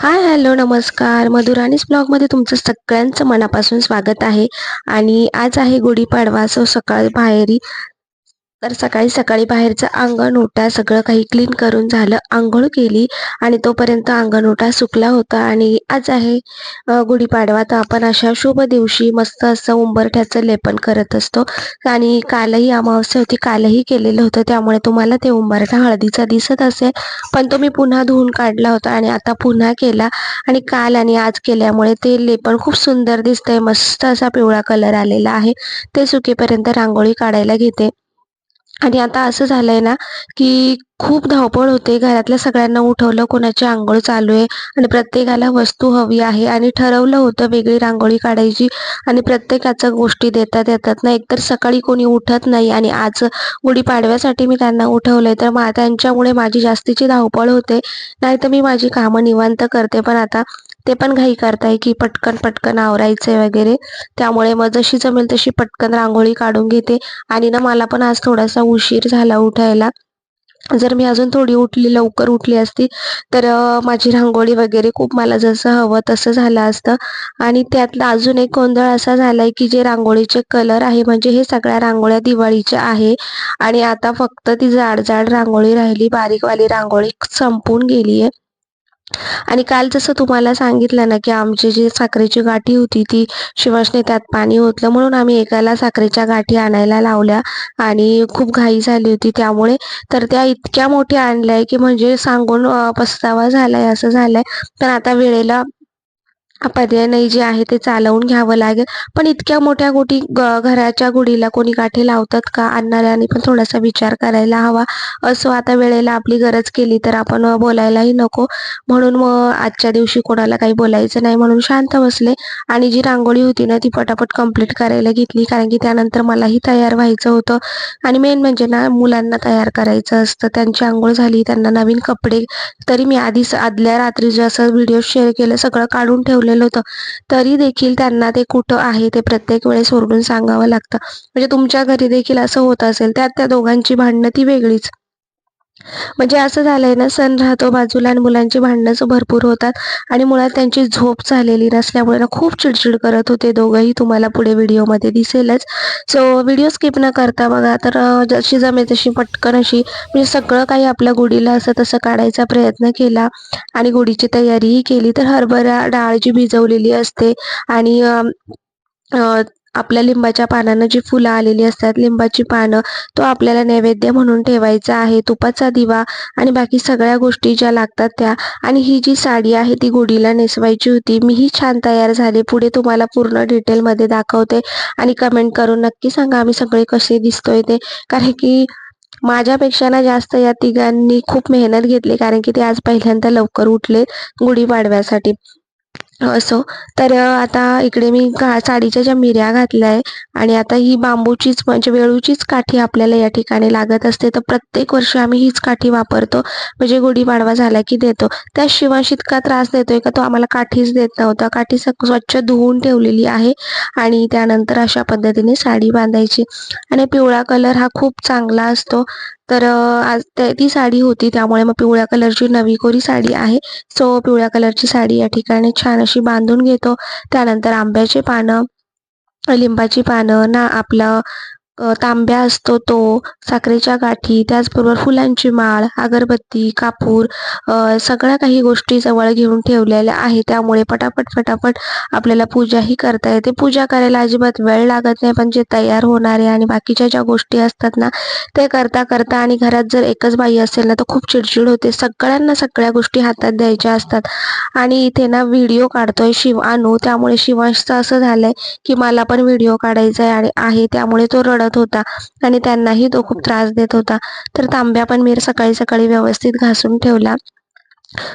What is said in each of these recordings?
Hi hello नमस्कार. मधुराणीस ब्लॉगमध्ये तुमचं सगळ्यांचं मनापासून स्वागत आहे. आणि आज आहे गुढीपाडवा सो सकाळ बाहेरी तर सकाळी सकाळी बाहेरचं अंगण ओटा सगळं काही क्लीन करून झालं. आंघोळ केली आणि तोपर्यंत अंगण ओटा सुकला होता. आणि आज आहे गुढीपाडवा. तर आपण अशा शुभ दिवशी मस्त असं उंबरठ्याचं लेपन करत असतो. आणि कालही अमावस्या होती कालही केलेलं होतं. त्यामुळे तुम्हाला ते उंबरठा हळदीचा दिसत असेल. पण तो मी पुन्हा धुवून काढला होता आणि आता पुन्हा केला. आणि काल आणि आज केल्यामुळे ते लेपन खूप सुंदर दिसतंय. मस्त असा पिवळा कलर आलेला आहे. ते सुकेपर्यंत रांगोळी काढायला घेते. आणि आता असं झालंय ना की खूप धावपळ होते. घरातल्या सगळ्यांना उठवलं कोणाची आंघोळ चालू आहे आणि प्रत्येकाला वस्तू हवी आहे आणि ठरवलं होतं वेगळी रांगोळी काढायची आणि प्रत्येकाचं गोष्टी देतात येतात ना. एकतर सकाळी कोणी उठत नाही आणि आज गुढीपाडव्यासाठी मी त्यांना उठवलंय तर मा त्यांच्यामुळे माझी जास्तीची धावपळ होते. नाही तर मी माझी कामं निवांत करते. पण आता ते पण घाई करताय की पटकन पटकन आवरायचंय वगैरे. त्यामुळे मग जशी जमेल तशी पटकन रांगोळी काढून घेते. आणि ना मला पण आज थोडासा उशीर झाला उठायला. जर मी अजून थोडी उठली लवकर उठली असती तर माझी रांगोळी वगैरे खूप मला जसं हवं तसं झालं असतं. आणि त्यातला अजून एक गोंधळ असा झालाय की जे रांगोळीचे कलर आहे म्हणजे हे सगळ्या रांगोळ्या दिवाळीच्या आहे. आणि आता फक्त ती जाड जाड रांगोळी राहिली बारीकवाली रांगोळी संपून गेली आहे आणि काल जसं तुम्हाला सांगितलं ना की आमची जी साखरेची गाठी होती ती शिवाशने त्यात पाणी ओतलं. म्हणून आम्ही एकाला साखरेच्या गाठी आणायला लावल्या आणि खूप घाई झाली होती. त्यामुळे तर त्या इतक्या मोठ्या आणल्या की म्हणजे सांगून पस्तावा झालाय असं झालंय. तर आता वेळेला पर्याय नाही जे आहे ते चालवून घ्यावं लागेल. पण इतक्या मोठ्या गोटी घराच्या गुढीला कोणी काठी लावतात का? आणणाऱ्याने पण थोडासा विचार करायला हवा. असो आता वेळेला आपली गरज केली तर आपण बोलायलाही नको. म्हणून मग आजच्या दिवशी कोणाला काही बोलायचं नाही म्हणून शांत बसले. आणि जी रांगोळी होती ना ती पटापट कंप्लीट करायला घेतली. कारण की त्यानंतर मलाही तयार व्हायचं होतं. आणि मेन म्हणजे ना मुलांना तयार करायचं असतं. त्यांची आंघोळ झाली त्यांना नवीन कपडे. तरी मी आधीच आदल्या रात्री जसं व्हिडिओ शेअर केलं सगळं काढून ठेवलं. ठेवलेलं होतं. तरी देखील त्यांना ते कुठं आहे ते प्रत्येक वेळेस ओरडून सांगावं लागतं. म्हणजे तुमच्या घरी देखील असं होत असेल त्यात त्या दोघांची भांडणं ती वेगळीच. म्हणजे असं झालंय ना सण राहतो बाजूला आणि मुलांची भांडणं भरपूर होतात आणि मुळात त्यांची झोप झालेली नसल्यामुळे ना खूप चिडचिड करत होते दोघंही. तुम्हाला पुढे व्हिडिओमध्ये दिसेलच. सो व्हिडिओ स्किप न करता बघा तर जशी जमेल तशी पटकन अशी म्हणजे सगळं काही आपल्या गुढीला असं तसं काढायचा प्रयत्न केला आणि गुढीची तयारीही केली. तर हरभरा डाळ जी भिजवलेली असते आणि आपल्या लिंबाच्या पानानं जी फुलं आलेली असतात लिंबाची पानं तो आपल्याला नैवेद्य म्हणून ठेवायचा आहे. तुपाचा दिवा आणि बाकी सगळ्या गोष्टी ज्या लागतात त्या. आणि ही जी साडी आहे ती गुढीला नेसवायची होती. मीही छान तयार झाले. पुढे तुम्हाला पूर्ण डिटेलमध्ये दाखवते आणि कमेंट करून नक्की सांगा आम्ही सगळे कसे दिसतोय ते. कारण की माझ्यापेक्षा ना जास्त या तिघांनी खूप मेहनत घेतली. कारण की ते आज पहिल्यांदा लवकर उठले गुढीपाडव्यासाठी असो. तर आता इकडे मी का साडीच्या ज्या मिऱ्या घातल्या आहे आणि आता ही बांबूचीच म्हणजे वेळूचीच काठी आपल्याला या ठिकाणी लागत असते तर प्रत्येक वर्षी आम्ही हीच काठी वापरतो. म्हणजे गुढीपाडवा झाला की देतो. त्या शिवाश इतका त्रास देतोय का तो आम्हाला काठीच देत नव्हता. काठी स्वच्छ धुवून ठेवलेली आहे आणि त्यानंतर अशा पद्धतीने साडी बांधायची. आणि पिवळा कलर हा खूप चांगला असतो. तर आज ती साडी होती. त्यामुळे मग पिवळ्या कलरची नवी कोरी साडी आहे. सो पिवळ्या कलरची साडी या ठिकाणी छान अशी बांधून घेतो. त्यानंतर आंब्याचे पानं लिंबाची पानं ना आपलं तांब्या असतो तो साखरेच्या गाठी त्याचबरोबर फुलांची माळ अगरबत्ती कापूर सगळ्या काही गोष्टी जवळ घेऊन ठेवलेल्या आहे त्यामुळे पटापट फटाफट आपल्याला पूजाही करता येते. पूजा करायला अजिबात वेळ लागत नाही पण जे तयार होणारे आणि बाकीच्या ज्या गोष्टी असतात ना ते करता करता आणि घरात जर एकच बाई असेल ना तर खूप चिडचिड होते. सगळ्यांना सगळ्या गोष्टी हातात द्यायच्या असतात. आणि इथे ना व्हिडिओ काढतोय शिव अनु. त्यामुळे शिवांशचं असं झालंय की मला पण व्हिडिओ काढायचा आहे आणि आहे. त्यामुळे तो रडत होता आणि त्यांनाही तो खूप त्रास देत होता. तर तांब्या पण मी सकाळी सकाळी व्यवस्थित घासून ठेवला.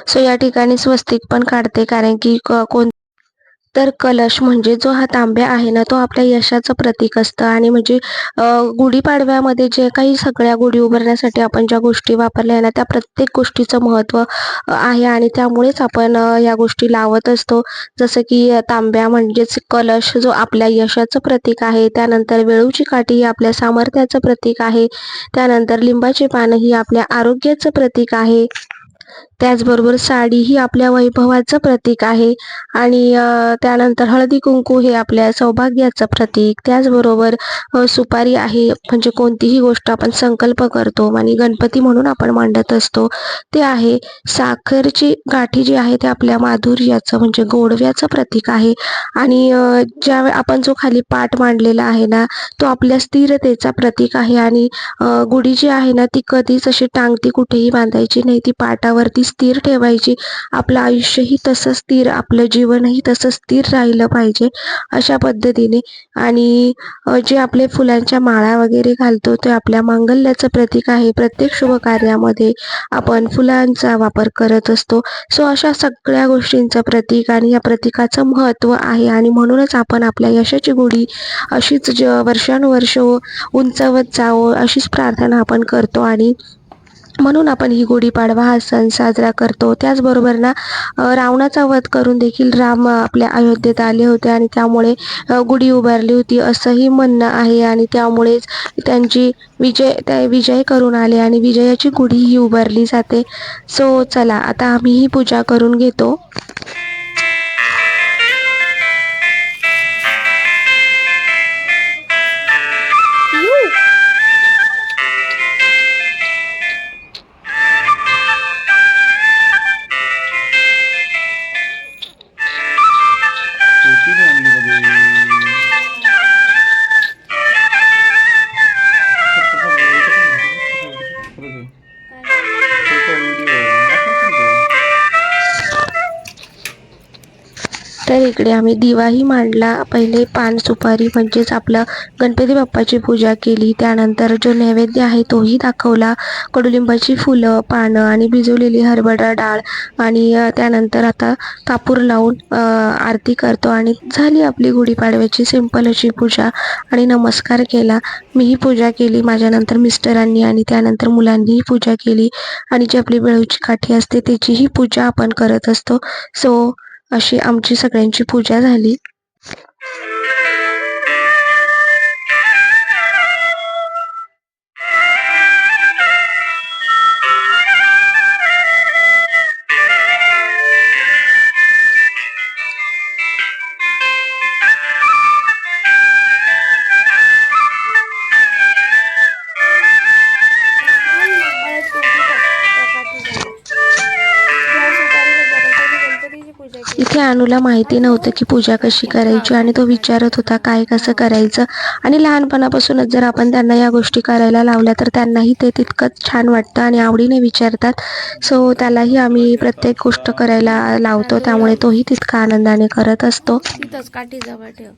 सो या ठिकाणी स्वस्तिक पण काढते कारण की कोण तर कलश म्हणजे जो हा तांब्या आहे ना तो आपल्या यशाचं प्रतीक असतं. आणि म्हणजे गुढीपाडव्यामध्ये जे काही सगळ्या गुढी उभारण्यासाठी आपण ज्या गोष्टी वापरल्या ना त्या प्रत्येक गोष्टीचं महत्त्व आहे. आणि त्यामुळेच आपण या गोष्टी लावत असतो. जसं की तांब्या म्हणजेच कलश जो आपल्या यशाचं प्रतीक आहे त्यानंतर वेळूची काठी ही आपल्या सामर्थ्याचं प्रतीक आहे त्यानंतर लिंबाचे पानं ही आपल्या आरोग्याचं प्रतीक आहे. त्याचबरोबर साडी ही आपल्या वैभवाचं प्रतीक आहे. आणि त्यानंतर हळदी कुंकू हे आपल्या सौभाग्याचं प्रतीक. त्याचबरोबर सुपारी आहे म्हणजे कोणतीही गोष्ट आपण संकल्प करतो आणि गणपती म्हणून आपण मांडत असतो. ते आहे साखरची गाठी जी आहे ते आपल्या माधुर्याचं म्हणजे गोडव्याचं प्रतीक आहे. आणि ज्या आपण जो खाली पाट मांडलेला आहे ना तो आपल्या स्थिरतेचा प्रतीक आहे. आणि गुढी जी आहे ना ती कधीच अशी टांगती कुठेही बांधायची नाही. ती पाटावर पाटावरती स्थिर ठेवायची. आपलं आयुष्यही तसं स्थिर आपलं जीवनही तसं स्थिर राहिलं पाहिजे अशा पद्धतीने. आणि जे आपले फुलांच्या माळा वगैरे घालतो ते आपल्या मांगल्याचं प्रतीक आहे. प्रत्येक शुभ कार्यामध्ये आपण फुलांचा वापर करत असतो. सो अशा सगळ्या गोष्टींचं प्रतीक आणि या प्रतीकाचं महत्त्व आहे. आणि म्हणूनच आपण आपल्या यशाची गुढी अशीच ज वर्षानुवर्ष उंचावत जावं अशीच प्रार्थना आपण करतो. आणि म्हणून आपण ही गुढीपाडवा हा सण साजरा करतो. त्याचबरोबर ना रावणाचा वध करून देखील राम आपल्या अयोध्येत आले होते आणि त्यामुळे गुढी उभारली होती असंही म्हणणं आहे आणि त्यामुळेच त्यांची विजय त्या विजय करून आले आणि विजयाची गुढी ही उभारली जाते. सो चला आता आम्ही ही पूजा करून घेतो. इकडे आम्ही दिवाही मांडला. पहिले पान सुपारी म्हणजेच आपलं गणपती बाप्पाची पूजा केली. त्यानंतर जो नैवेद्य आहे तोही दाखवला. कडुलिंबाची फुलं पानं आणि भिजवलेली हरभरा डाळ आणि त्यानंतर आता कापूर लावून आरती करतो आणि झाली आपली गुढीपाडव्याची सिंपल अशी पूजा आणि नमस्कार केला. मीही पूजा केली. माझ्यानंतर मिस्टरांनी आणि त्यानंतर मुलांनीही पूजा केली. आणि जी आपली बेळूची काठी असते त्याचीही पूजा आपण करत असतो. सो अशी आमची सगळ्यांची पूजा झाली. अनुला माहिती नव्हतं की पूजा कशी करायची आणि तो विचारत होता काय कसं करायचं? आणि लहानपणापासूनच जर आपण त्यांना या गोष्टी करायला लावल्या तर त्यांनाही ते तितकंच छान वाटतं आणि आवडीने विचारतात. सो त्यालाही आम्ही प्रत्येक गोष्ट करायला लावतो त्यामुळे तोही तितका आनंदाने करत असतो. काठी जवळ ठेव.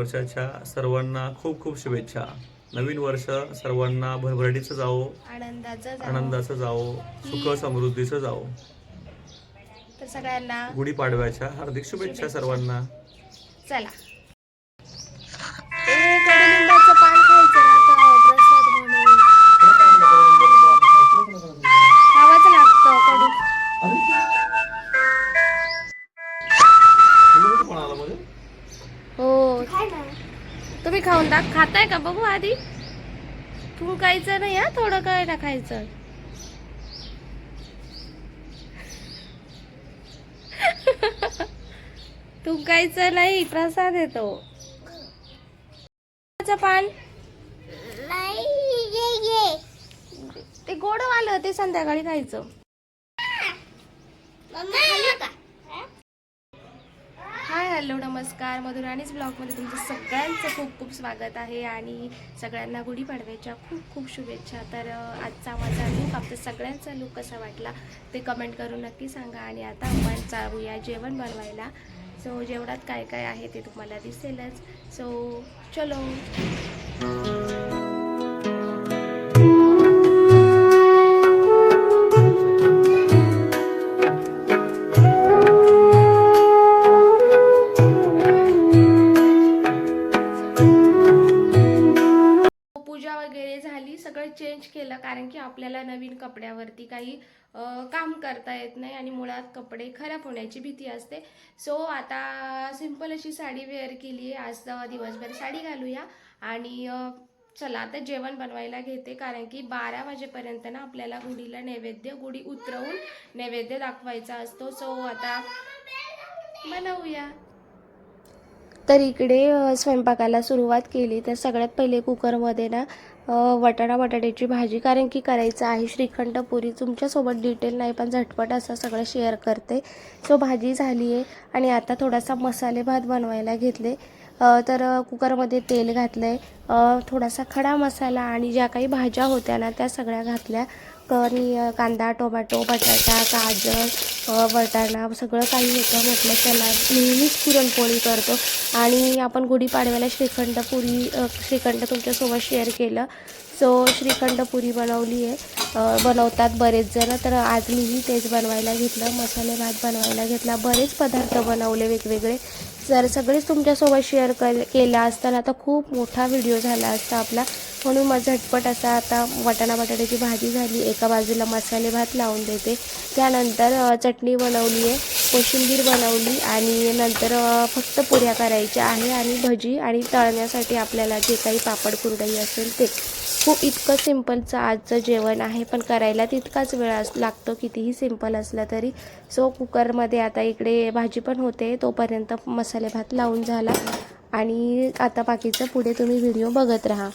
वर्षाच्या सर्वांना खूप खूप शुभेच्छा. नवीन वर्ष सर्वांना भरभराटीचं जावो. आनंदाचं जावो. आनंदाचं जावो. सुख समृद्धीचं जावो. तर सगळ्यांना गुढीपाडव्याच्या हार्दिक शुभेच्छा. सर्वांना. चला. टाक खाताय का? बघू आधी. थुंकायचं नाही हा? थोडं काय टाकायचं? थुंकायचं नाही प्रसाद येतो. पान? ते गोडवालं ते संध्याकाळी खायचं. हॅलो नमस्कार. मधुराणीच ब्लॉगमध्ये तुमचं सगळ्यांचं खूप खूप स्वागत आहे आणि सगळ्यांना गुढीपाडव्याच्या खूप खूप शुभेच्छा. तर आजचा माझा लूक आपल्या सगळ्यांचा लूक कसा वाटला ते कमेंट करून नक्की सांगा आणि आता आपण चालूया जेवण बनवायला. सो जेवणात काय काय आहे ते तुम्हाला दिसेलच. सो चलो. कारण की आपल्याला नवीन कपड्यावरती काही काम करता येत नाही आणि मुळात कपडे खराब होण्याची भीती असते. सो आता सिंपल अशी साडी वेअर केली आहे. आज दिवसभर साडी घालूया. आणि चला आता जेवण बनवायला घेते. कारण की बारा वाजेपर्यंत ना आपल्याला गुढीला नैवेद्य गुढी उतरवून नैवेद्य दाखवायचा असतो. सो आता बनवूया. तर इकडे स्वयंपाकाला सुरुवात केली. तर सगळ्यात पहिले कुकरमध्ये ना वटाणा बटाट्याची भाजी कारण की करायचं आहे. श्रीखंड पुरी तुमच्यासोबत डिटेल नाही पण झटपट असं सगळं शेअर करते. सो भाजी झाली आहे आणि आता थोडासा मसाले भात बनवायला घेतले. तर कुकरमध्ये तेल घातलं आहे थोडासा खडा मसाला आणि ज्या काही भाज्या होत्या ना त्या सगळ्या घातल्या. आणि कांदा टोमॅटो बटाटा गाजर वटाणा सगळं काही होतं म्हटलं चला. नेहमीच पुरणपोळी करतो. आणि आपण गुढीपाडव्याला श्रीखंड पुरी श्रीखंड तुमच्यासोबत शेअर केलं. सो श्रीखंड पुरी बनवली आहे. बनवतात बरेच जण. तर आज मीही तेच बनवायला घेतलं. मसाले भात बनवायला घेतला. बरेच पदार्थ बनवले वेगवेगळे. जर सगळेच तुमच्यासोबत शेअर कर केला असताना तर खूप मोठा व्हिडिओ झाला असता आपला. म्हणून माझा झटपट असा आता वाटाणा बटाट्याची भाजी झाली. एका बाजूला मसाले भात लावून देते. त्यानंतर चटणी बनवली आहे कोशिंबीर बनवली आणि नंतर फक्त पुऱ्या करायच्या आहे आणि भजी आणि तळण्यासाठी आपल्याला जे काही पापड कुरडई असेल ते. खूप इतकं सिम्पलचं आजचं जेवण आहे पण करायला तितकाच वेळ अस लागतो कितीही सिंपल असलं तरी. सो कुकरमध्ये आता इकडे भाजी पण होते तोपर्यंत मसाले भात लावून झाला. आणि आता बाकीचं पुढे तुम्ही व्हिडिओ बघत राहा.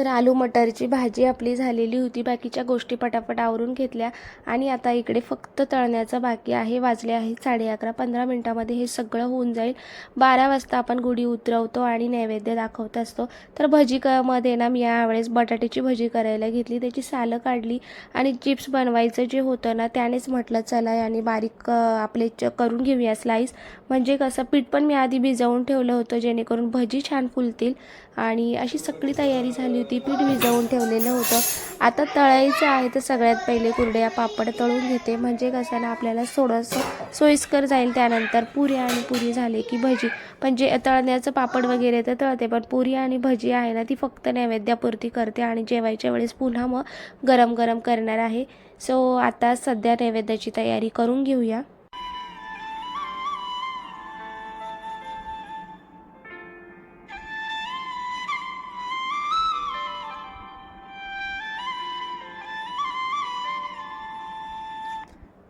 तर आलू मटरची भाजी आपली झालेली होती. बाकीच्या गोष्टी पटापट आवरून घेतल्या आणि आता इकडे फक्त तळण्याचं बाकी आहे. वाजले आहे साडे अकरा. पंधरा मिनटामध्ये हे सगळं होऊन जाईल. बारा वाजता आपण गुढी उतरवतो आणि नैवेद्य दाखवत असतो. तर भजी क मध्ये ना मी यावेळेस बटाट्याची भजी करायला घेतली. त्याची सालं काढली आणि चिप्स बनवायचं जे होतं ना त्यानेच म्हटलं चला आणि बारीक आपले च- करून घेऊया स्लाईस म्हणजे कसं पीठ पण मी आधी भिजवून ठेवलं होतं जेणेकरून भजी छान फुलतील. आणि अशी सगळी तयारी झाली होती. पीठ भिजवून ठेवलेलं होतं. आता तळायचं आहे तर सगळ्यात पहिले कुरड्या पापड तळून घेते. म्हणजे कसं ना आपल्याला थोडंसं सोयीस्कर जाईल त्यानंतर पुरी आणि पुरी झाले की भजी. पण जे तळण्याचं पापड वगैरे तर तळते पण पुरी आणि भजी आहे ना ती फक्त नैवेद्यापुरती करते आणि जेवायच्या वेळेस पुन्हा मग गरम गरम करणार आहे. सो आता सध्या नैवेद्याची तयारी करून घेऊया.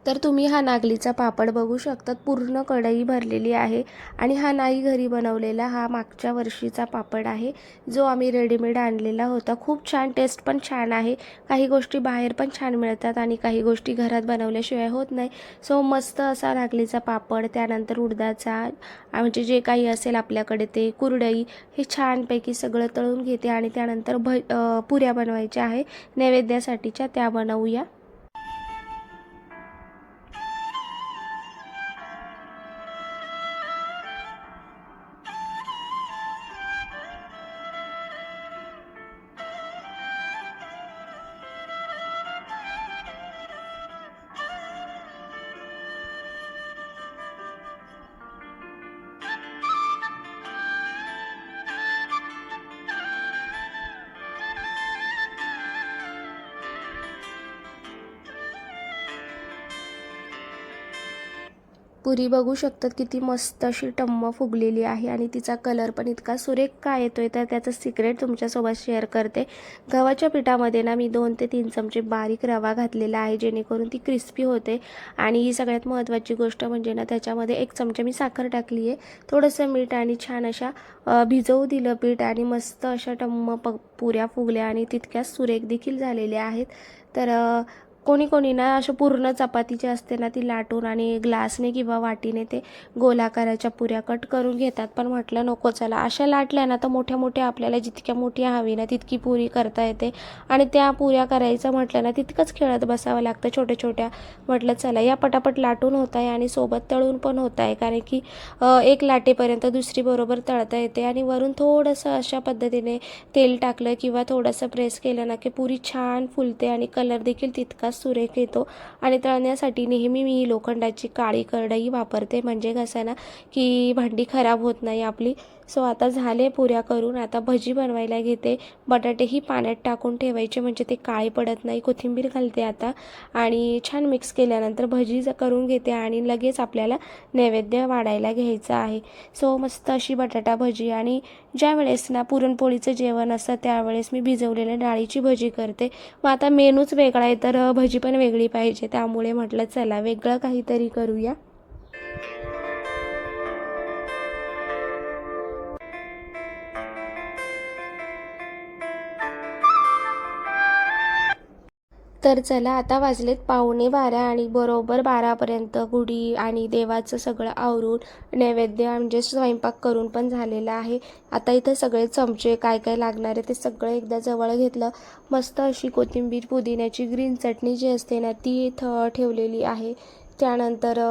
तर तुम्ही हा नागलीचा पापड बघू शकतात. पूर्ण कढई भरलेली आहे आणि हा नाही घरी बनवलेला हा मागच्या वर्षीचा पापड आहे. जो आम्ही रेडीमेड आणलेला होता. खूप छान टेस्ट पण छान आहे. काही गोष्टी बाहेर पण छान मिळतात आणि काही गोष्टी घरात बनवल्याशिवाय होत नाही. सो मस्त असा नागलीचा पापड त्यानंतर उडदाचा म्हणजे जे काही असेल आपल्याकडे ते कुरडई हे छानपैकी सगळं तळून घेते आणि त्यानंतर भ पुऱ्या बनवायच्या आहे. नैवेद्यासाठीच्या त्या बनवूया. पुरी बघू शकतात किती मस्त अशी टम्म फुगलेली आहे आणि तिचा कलर पण इतका सुरेख का येतोय तर त्याचं सिक्रेट तुमच्यासोबत शेअर करते. गव्हाच्या पिठामध्ये ना मी दोन ते तीन चमचे बारीक रवा घातलेला आहे जेणेकरून ती क्रिस्पी होते. आणि ही सगळ्यात महत्त्वाची गोष्ट म्हणजे ना त्याच्यामध्ये एक चमचा मी साखर टाकली आहे. थोडंसं मीठ आणि छान अशा भिजवू दिलं पीठ आणि मस्त अशा टम्म प पुऱ्या फुगल्या आणि तितक्याच सुरेख देखील झालेल्या आहेत. तर कोणी कोणी ना अशा पूर्ण चपाती जी असते ना ती लाटून आणि ग्लासने किंवा वाटीने ते गोलाकाराच्या पुऱ्या कट करून घेतात. पण म्हटलं नको चला. अशा लाटल्या ना तर मोठ्या मोठ्या आपल्याला जितक्या मोठी हवी ना तितकी पुरी करता येते. आणि त्या पुऱ्या करायचं म्हटलं ना तितकंच खेळत बसावं लागतं छोट्या छोट्या. म्हटलं चला. या पटापट लाटून होत आहे आणि सोबत तळून पण होत आहे. कारण की एक लाटेपर्यंत दुसरी बरोबर तळता येते. आणि वरून थोडंसं अशा पद्धतीने तेल टाकलं किंवा थोडंसं प्रेस केलं ना की पुरी छान फुलते आणि कलर देखील तितका एवढाच सुरेख येतो. आणि तळण्यासाठी नेहमी मी लोखंडाची काळी करडई वापरते. म्हणजे कसं ना की भांडी खराब होत नाही आपली. सो आता झाले पुऱ्या करून. आता भजी बनवायला घेते. बटाटेही पाण्यात टाकून ठेवायचे म्हणजे ते काळे पडत नाही. कोथिंबीर घालते आता. आणि छान मिक्स केल्यानंतर भजी करून घेते आणि लगेच आपल्याला नैवेद्य वाढायला घ्यायचं आहे. सो मस्त अशी बटाटा भजी आणि ज्या वेळेस ना पुरणपोळीचं जेवण असतं त्यावेळेस मी भिजवलेल्या डाळीची भजी करते. मग आता मेनूच वेगळा आहे तर भजी पण वेगळी पाहिजे. त्यामुळे म्हटलं चला वेगळं काहीतरी करूया. तर चला आता वाजलेत पावणे बारा आणि बरोबर बारापर्यंत गुढी आणि देवाचं सगळं आवरून नैवेद्य म्हणजे स्वयंपाक करून पण झालेला आहे. आता इथं सगळे चमचे काय काय लागणार आहे ते सगळं एकदा जवळ घेतलं. मस्त अशी कोथिंबीर पुदिन्याची ग्रीन चटणी जी असते ना ती इथं ठेवलेली आहे. त्यानंतर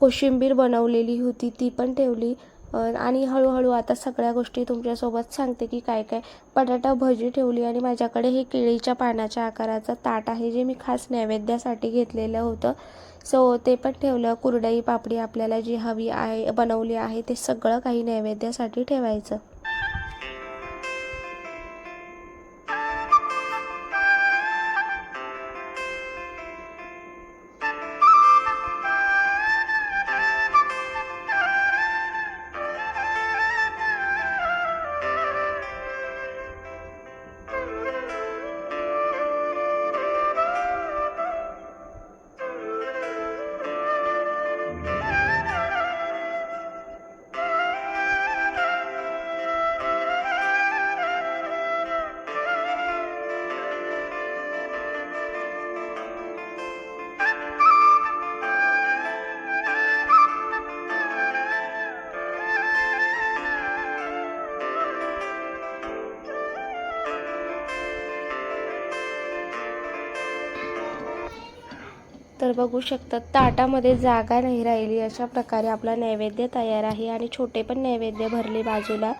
कोशिंबीर बनवलेली होती ती पण ठेवली. आणि हळूहळू आता सगळ्या गोष्टी तुमच्यासोबत सांगते की काय काय. बटाटा भजी ठेवली आणि माझ्याकडे हे केळीच्या पानाच्या आकाराचं ताट आहे जे मी खास नैवेद्यासाठी घेतलेलं होतं. सो ते पण ठेवलं. कुरडई पापडी आपल्याला जी हवी आहे बनवली आहे ते सगळं काही नैवेद्यासाठी ठेवायचं. तर बघू शकता ताटामध्ये जागा नाही राहिली. अशा प्रकारे आपला नैवेद्य तयार आहे आणि छोटे पण नैवेद्य भरले बाजूला.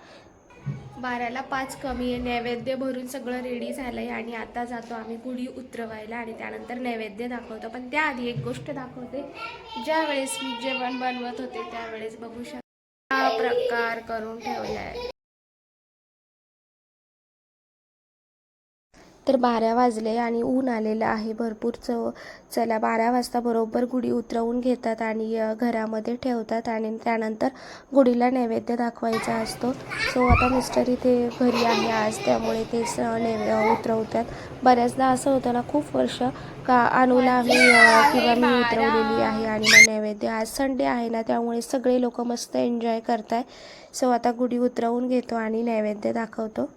बाराला पाच कमी आहे नैवेद्य भरून सगळं रेडी झालं आहे आणि आता जातो आम्ही गुढी उतरवायला आणि त्यानंतर नैवेद्य दाखवतो. पण त्याआधी एक गोष्ट दाखवते. ज्यावेळेस मी जेवण बनवत होते त्यावेळेस बघू शकता हा प्रकार करून ठेवला आहे तर बारा वाजले आणि ऊन आलेलं आहे भरपूर. चव चला बारा वाजता बरोबर गुढी उतरवून घेतात आणि घरामध्ये ठेवतात आणि त्यानंतर गुढीला नैवेद्य दाखवायचा असतो. सो आता मिस्टर इथे घरी आहे आज त्यामुळे ते स- नैवे उतरवतात. बऱ्याचदा असं होतं ना खूप वर्ष का अनुला आम्ही किंवा मी उतरवलेली आहे आणि मग नैवेद्य आज संडे आहे ना त्यामुळे सगळे लोक मस्त एन्जॉय करताय. सो आता गुढी उतरवून घेतो आणि नैवेद्य दाखवतो.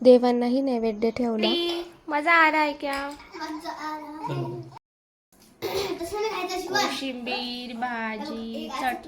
देवांनाही नैवेद्य ठेवला. मजा आ रहा है क्या कोशिंबीर भाजी चट